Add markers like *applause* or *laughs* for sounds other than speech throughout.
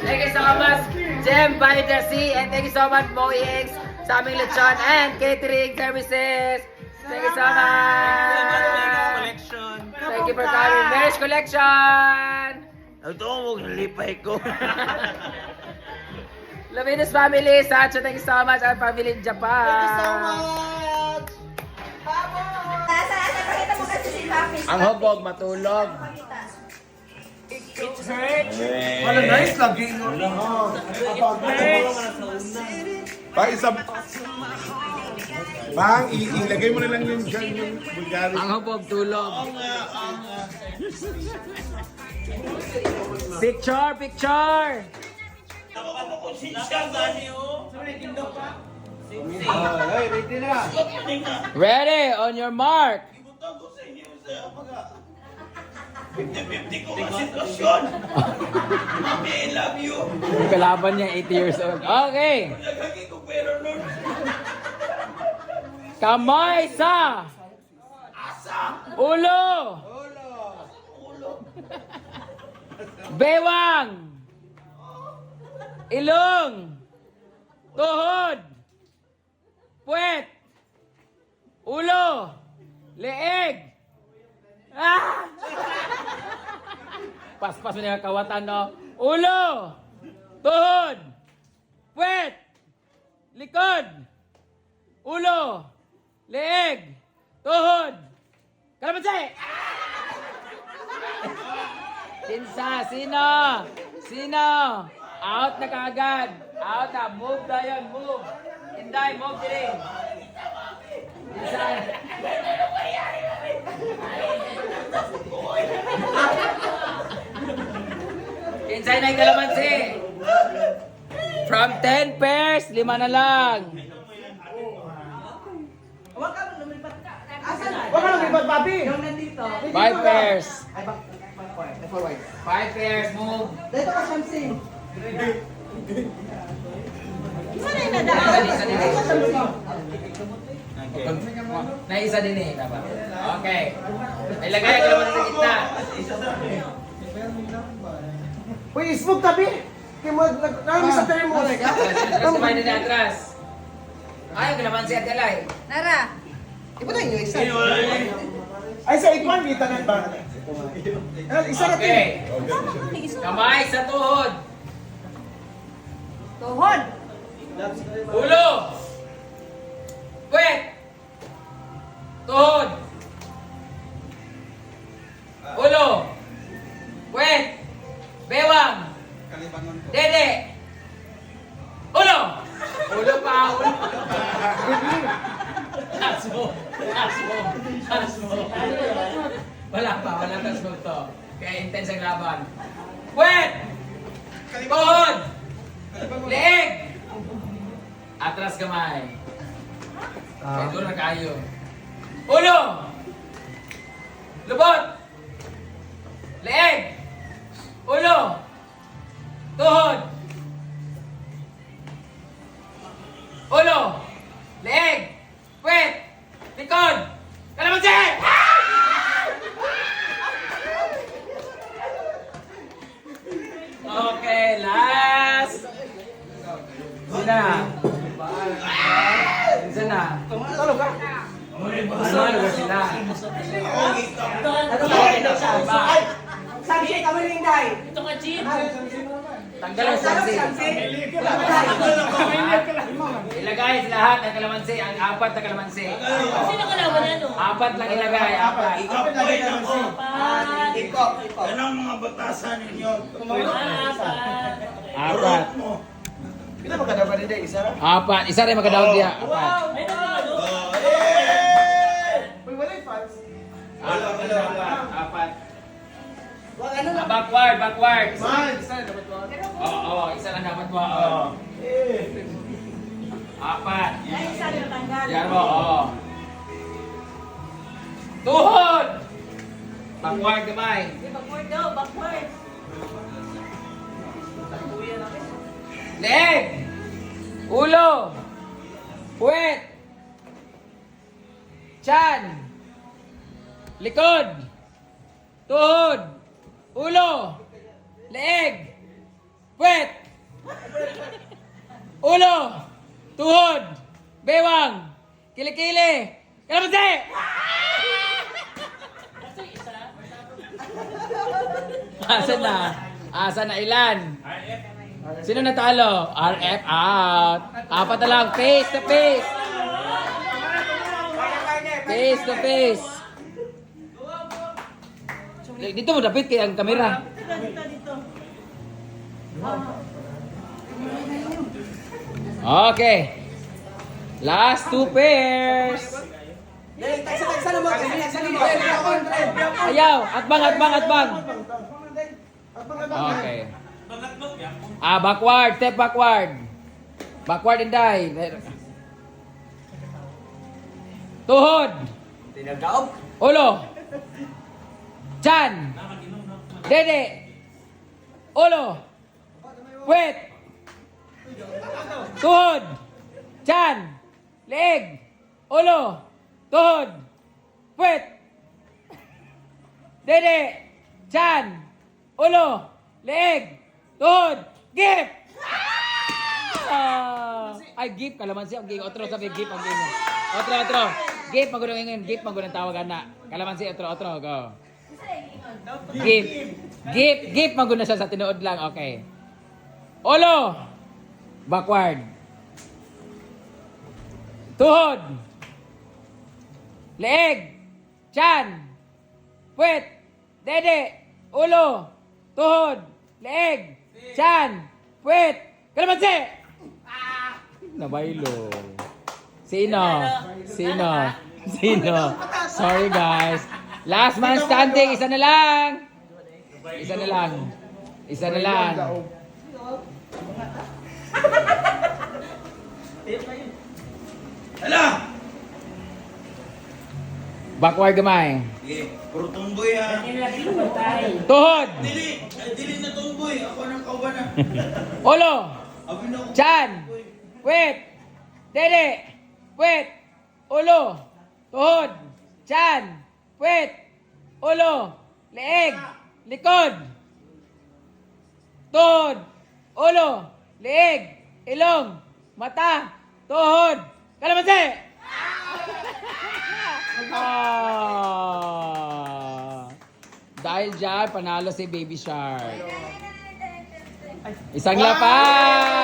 Thank you so much, Jem by the Sea, and thank you so much, Moix, sa aming lechon and catering services. Thank you so much. Collection! Thank you for coming. Marriage Collection! Ito mo, nalipay ko. *laughs* Lavinus family, Sacho, thank you so much. Our family in Japan. Thank you so much! Papi. Ang hubog, matulog. Wala nice lagi. Pa isa Bang, ilagay mo na lang yung dyan yung Bulgari. Ang hubog, tulog. Picture, picture! Ready, on your mark. 50-50 ko ang sitwasyon. Mami, I love you. Yung kalaban niya, 80 years old. Okay. Nagagi ko pero nun. Kamay sa ulo. Bewang. Ilong. Tuhod. Puwet. Ulo. Leeg. Ah! Paspas mo niya kawatan, no? Ulo. Tuhod. Puwet. Likod. Ulo. Leeg. Tuhod. Kalamansi! Sinsa, sino? Sino? Out na kaagad. Out na. Move na yun. Move. Inday, move diri. Sinsa. Na yung kalamansi. From 10 pairs, lima na lang. Huwag ka lang ibat, papi! Five pairs. Ay, forward. Five pairs, move. Dito ka, Shamsi. Isa din, isa din. Na isa din eh, dapat. Okay. Ilagay ang kalamansi sa gitna. Uy, ismog tabi! Kaya mo, nag- sa termos. Sabay din atras. Ay, ang kalamansi at kalay. Nara! Ipo na inyo, isa. Ay, sa ikwan, kita na ba? Isa na Okay. Kamay sa tuhod. Tuhod! Ulo. Puwet. Tuhod. Ulo. Puwet. Bewang. Dede. Ulo. Ulo pa, ulo. Taas mo. Taas mo. Taas mo. Wala pa, wala taas mo to. Kaya intense ang laban. Puwet. Tuhod. atras kamay. Kaya doon na kayo. Ulo! Lubot! Leeg! Ulo! Tuhod! Ulo! Leeg! Puwet! Likod! Kalamansi! Okay, last! Sina? Sina? Talo ka. Ano ba sila? Ano ba? Sangsay, kamay ng day. Ito ka, Jim. Tanggal ang saksi. Ilagay lahat ng kalamansi. Ang apat na kalamansi. Sino kalaban ano? Apat lang ilagay. Apat. Apat na kalamansi. Ikop. Anong mga batasan ninyo? Ah, apat. Apat. Kita magkadaw pa rin dahil isa lang? Apat. Isa rin magkadaw oh. niya. Apat. Oh, Uy, wala yung fans. Apat. Apat backward, backward. Isa, Man. isa na dapat wag. Oo, oh, oh, isa lang dapat wag. Oh. Eh. Apat. Ay, isa na tanggal. Yan mo, oo. Oh. Tuhod! Backward gamay. Backward daw, backward. Leeg! Ulo! Puwet! Chan! Likod! Tuhod! Ulo! Leeg! Puwet! Ulo! Tuhod! Bewang! Kilikili! Kalamansi! *laughs* Asa na? Asan na ilan? Sino natalo? RF out. Apat na lang. Face to face. Face to face. Dito mo dapat kay ang kamera. Dito, dito, dito. Okay. Last two pairs. Ayaw. Atbang, atbang, atbang. Abang. Okay. Ah, backward. Step backward. Backward and die. Tuhod. Tinagaog. Ulo. Chan. Dede. Ulo. Puwet. Tuhod. Chan. Leeg. Ulo. Tuhod. Puwet. Dede. Chan. Ulo. Leeg. Tuhod. Gip. Ah! Ay, gip. Kalamansi ang gip. Otro sabi, gip ang gip. Otro, otro. Gip, magulong ingin. Gip, magulong tawagan na. Kalamansi, otro, otro. Go. Gip. Gip, gip, magulong siya sa tinuod lang. Okay. Olo. Backward. Tuhod. Leeg. Chan. Puwet. Dede. Ulo. Tuhod. Leeg. Chan. Puwet. Kalamansi! Nabaylo. Sino? Sino? Sino? Sorry guys. Last man standing. Isa na lang. Isa na lang. Isa na lang. Hala! Backward gamay. Sige, puro tumboy ha. Tuhod. Dili! Ay, dili na tumboy. Ako nang. Ulo. *laughs* Abi na ako. Chan. Puwet. Dede. Puwet. Ulo. Tuhod. Chan. Puwet. Ulo. Leeg. Likod. Tuhod. Ulo. Leeg. Ilong. Mata. Tuhod. Kalamansi! Ah. Dahil dyan, panalo si Baby Shark. Isang lapad!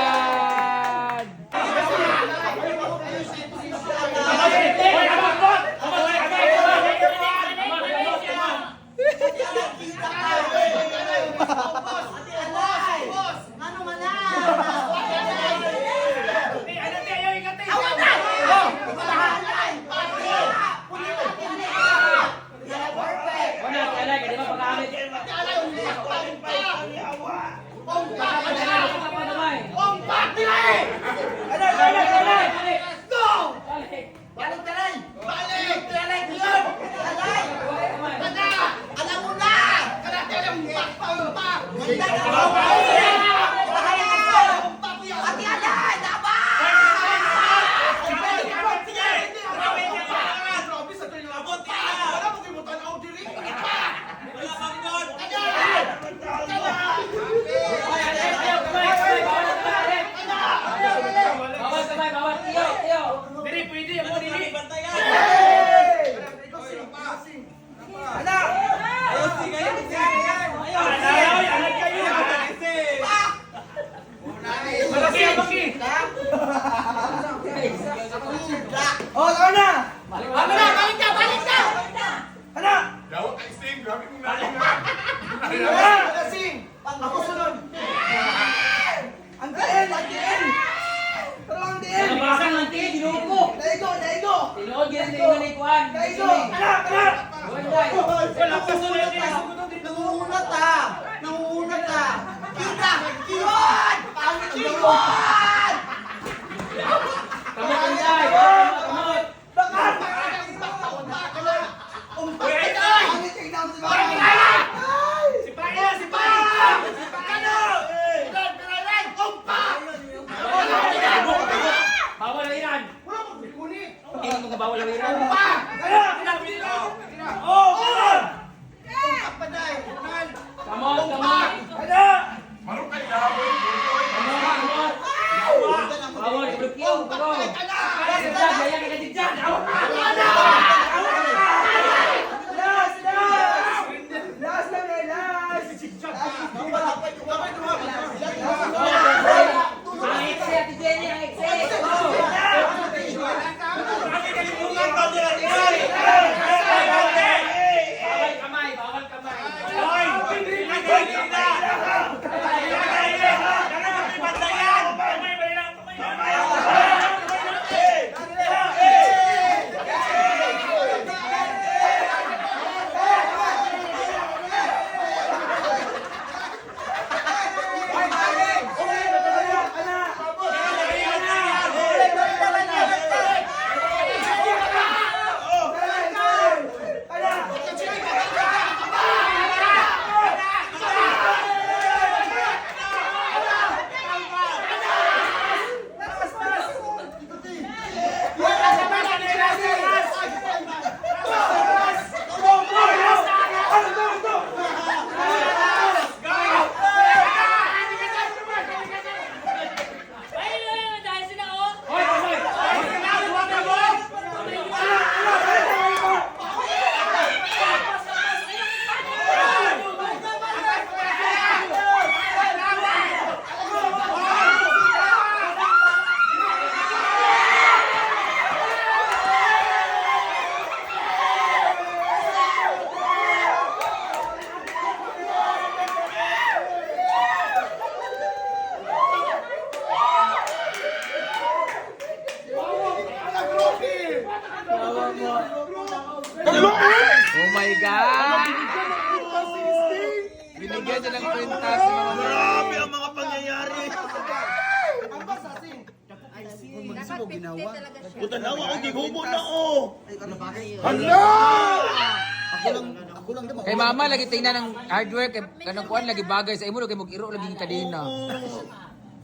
Kay mama lagi tingnan ng hard work kay kanang kuan lagi bagay sa imo kay mag-iro lagi yung kadena.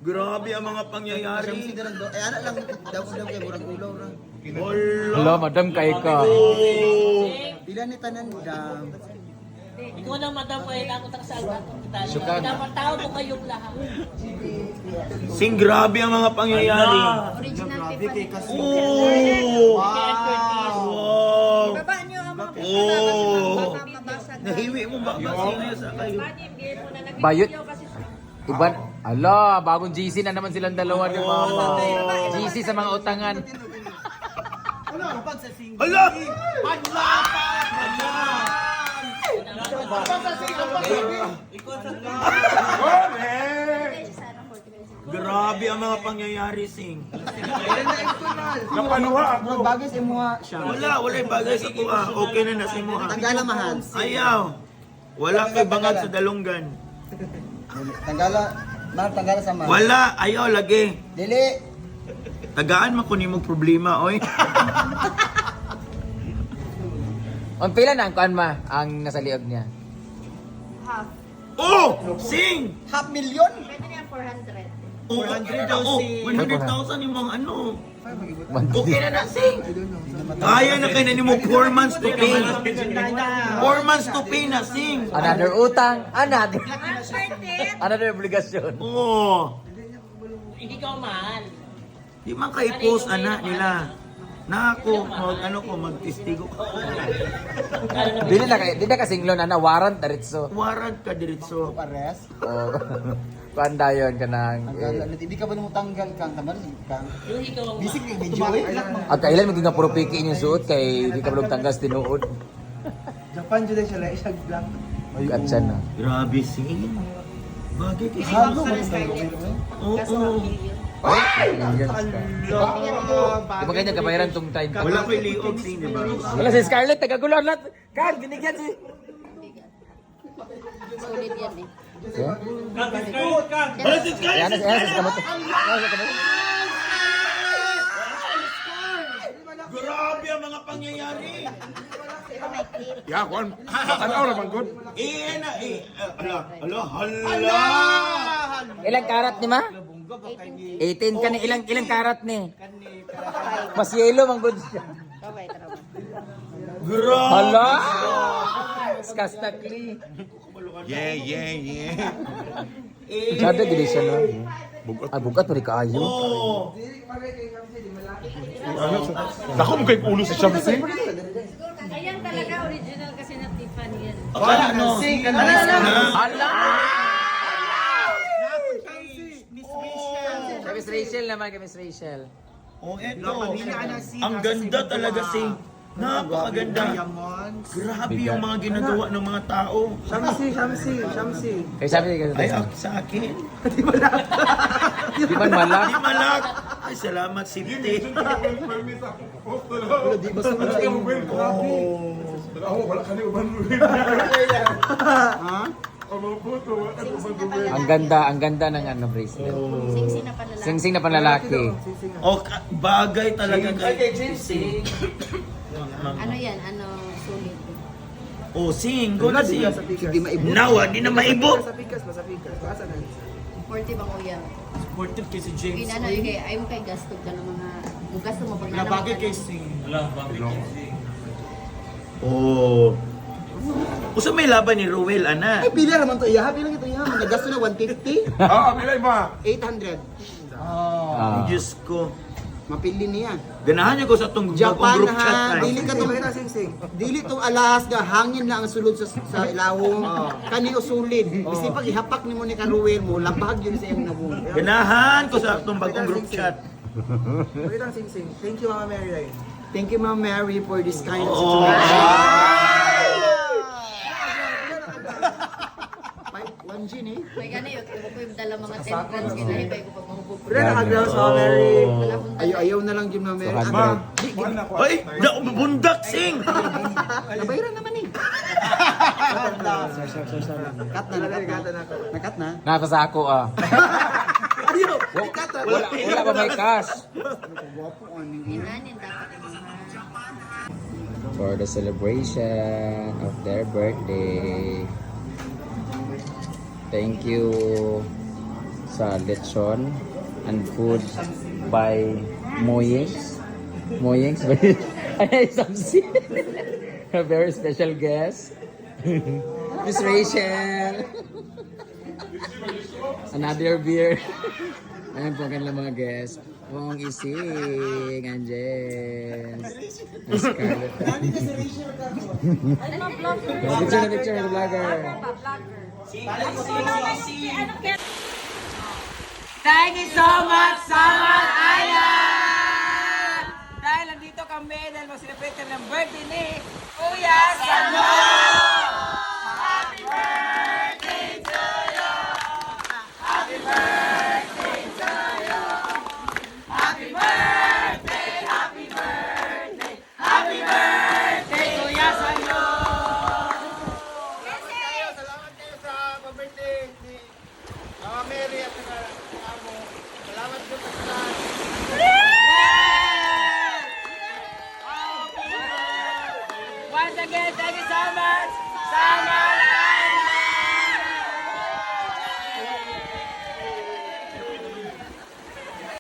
Grabe ang mga pangyayari. Eh, ano lang, daw ko daw kayo, murag ulaw ra. Hello, madam kay ka. Pila ni tanan dam. Ikaw na, madam, kaya ako ta sa alba. Syukan. Dapat tao mo kayong lahat. Sing grabe ang mga pangyayari. Original Tiffany. Oh. Wow. Baba niyo ang Oh. na. Nahiwi mo ba kasi sa kayo? Bayot. Iban, ala, bagong GC na naman silang dalawa ni mama. GC sa mga utangan. Hala! Grabe ang mga pangyayari, Sing. Napanuha ako. Bagay sa siya. Wala, wala yung bagay sa kuha. Okay na na si mo. Tanggala mahan. Ayaw. Wala kay bangag sa dalunggan. Tanggala, mahal tanggala sa mahal. Wala, ayaw lagi. Dili. Tagaan man ko ni mong problema, oy. *laughs* Ang pila na ang kuan ma ang nasa liog niya. Half. Oh! Sing! Half million? Pwede niya 400. Oh, 100 oh, 100,000 yung mga ano. Okay na na, Sing! Kaya na kayo na ni mo 4 months to pay. 4 months to pay na, Sing! Another utang, another another obligasyon. Oo. Hindi ka mahal. Di man kayo post anak nila. Na ako, mag, ano ko, magtistigo ko. *laughs* Dili na kay, dili na kasinglo na na warrant diretso. Warrant ka diretso. Pares. Oh. *laughs* Kuan dayon kanang eh, Hindi ka ba nung tanggal kang taman kang. Yung ikaw ang Bisik ni video. Ang kailan maging nga puro piki inyong suot kay di ka balog tanggas tinuod. Japan jud siya la isag black. Katsa na. Grabe, Sing. Bagay kay Halo Scarlett. mo. Oo. Di ba ganyan kabayaran tong time? Wala ko yung liog di ba? Wala si Scarlett, tagagulo lahat. Kan, binigyan si... Sulit yan eh. Si Scarlett! Ayan na, ayan na, kamot. Ayan kamot. Grabe ang mga pangyayari. Ya, Juan. Tanaw naman, God. Eh, na, eh. Ala, ala, hala. Ilang karat ni ma? 18 ka ni ilang ilang karat ni? Mas yelo mang good siya. Grabe. Hala! Skastakli. Yeah, yeah, yeah. Kada gid siya no. Ah, bukat pa rin kaayo. Oh. Dako mo kay ulo si Shamsi. Ayan talaga, original kasi na Tiffany yan. Wala, no. Hala! Kay Miss Rachel naman, kay Miss Rachel. Oh, eto. Ang ganda talaga, Sing. Napakaganda. Grabe yung mga ginagawa ng mga tao. Shamsi, Shamsi, Shamsi. Kay sabi kay Ay, ak- sa akin. Di man malak. Di malak. Ay, salamat, Sifty. Di ba sa mga yung win? Oh. Ako, wala ka na uban *laughs* win. Ha? Ang ganda, ang ganda ng ano bracelet. Sing-sing na pala lang. Singsing na panlalaki. Oh, ka- bagay talaga kay Sing. *coughs* Ano yan? Ano, sulit. Oh, Sing. Go na, Sing. Hindi maibot. Nawa, di na maibot. Sa pikas, sa pikas. Asa na? 40 bang uya? Supported kay si James. Ina na yung kay, ay mo kay gastog ka ng mga, mo gasto mo pag Nabagay kay Sing. Oh. Usa may laban ni Ruel, ana. Ay, pila naman to. Iyaha, pila ito iyaha. Nagasto na 150. Ah, pilay ba? 800. Ah. Diyos ko. Mapili niya. Ganahan niyo ko sa itong Japan group chat. ha, dili ka tong dili tong alahas nga hangin lang ang sulod sa sa ilawom. Kani usulid. Bisi pag ihapak nimo ni Karuel mo, labag yun sa iyong nabong. Ganahan ko sa itong bagong group chat. Pakita ang sing-sing. Thank you, Mama Mary. Thank you, Mama Mary, for this kind of Oh. Five- One gin eh. May gani, yung ko yung dala mga temperance, ginahipay ko pag mahubog. Pero nakaglaw sa Mama Mary. Wala. Ayaw, ayaw na lang Jim Mama Mary. Ano? Ma, na. Ay, da, bundak sing! Nabayaran naman eh. Cut na, nakat na. Nakat na. Napa sa ako ah. Ayaw! Cut na. Wala, wala pa may cash. Inanin dapat yung mga For the celebration of their birthday. Thank you sa lechon and food by Moyings. Moyings by *laughs* Ay, Samsi. *laughs* A very special guest. *laughs* Miss Rachel. Another beer. Ayan po ang kanilang mga guests. Wong Ising, Anjen, Scarlett. Picture na picture ng vlogger. Thank you so much, Samal Island! Dahil nandito kami dahil mag-celebrate ng birthday ni Kuya Sano!